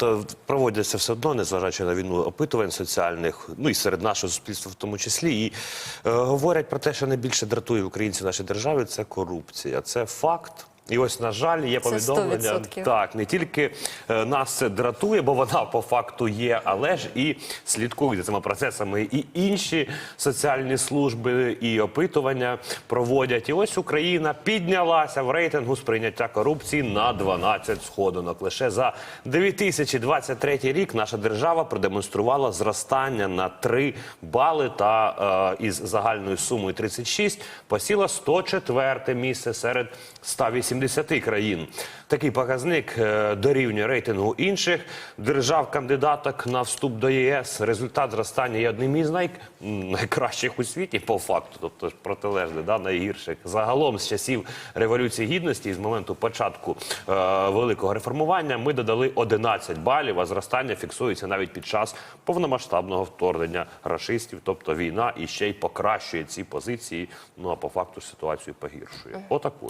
То проводяться все одно, незважаючи на війну опитувань соціальних, ну і серед нашого суспільства в тому числі. І е, говорять про те, що найбільше дратує українців в нашій державі, це корупція. Це факт. І ось, на жаль, є Це повідомлення. 100%. Так, не тільки е, нас це дратує, бо вона по факту є, але ж і слідкують за цими процесами. І інші соціальні служби і опитування проводять. І ось Україна піднялася в рейтингу сприйняття корупції на 12 сходинок. Лише за 2023 рік наша держава продемонструвала зростання на 3 бали та е, із загальною сумою 36 посіла 104 місце серед 180 країн. Такий показник е, дорівнює рейтингу інших держав-кандидаток на вступ до ЄС. Результат зростання є одним із най... найкращих у світі по факту, тобто ж протилежне, да, найгірших. Загалом з часів революції гідності, з моменту початку е, великого реформування, ми додали 11 балів, а зростання фіксується навіть під час повномасштабного вторгнення рашистів, тобто війна і ще й покращує ці позиції. Ну а по факту ситуацію погіршує. Отакою.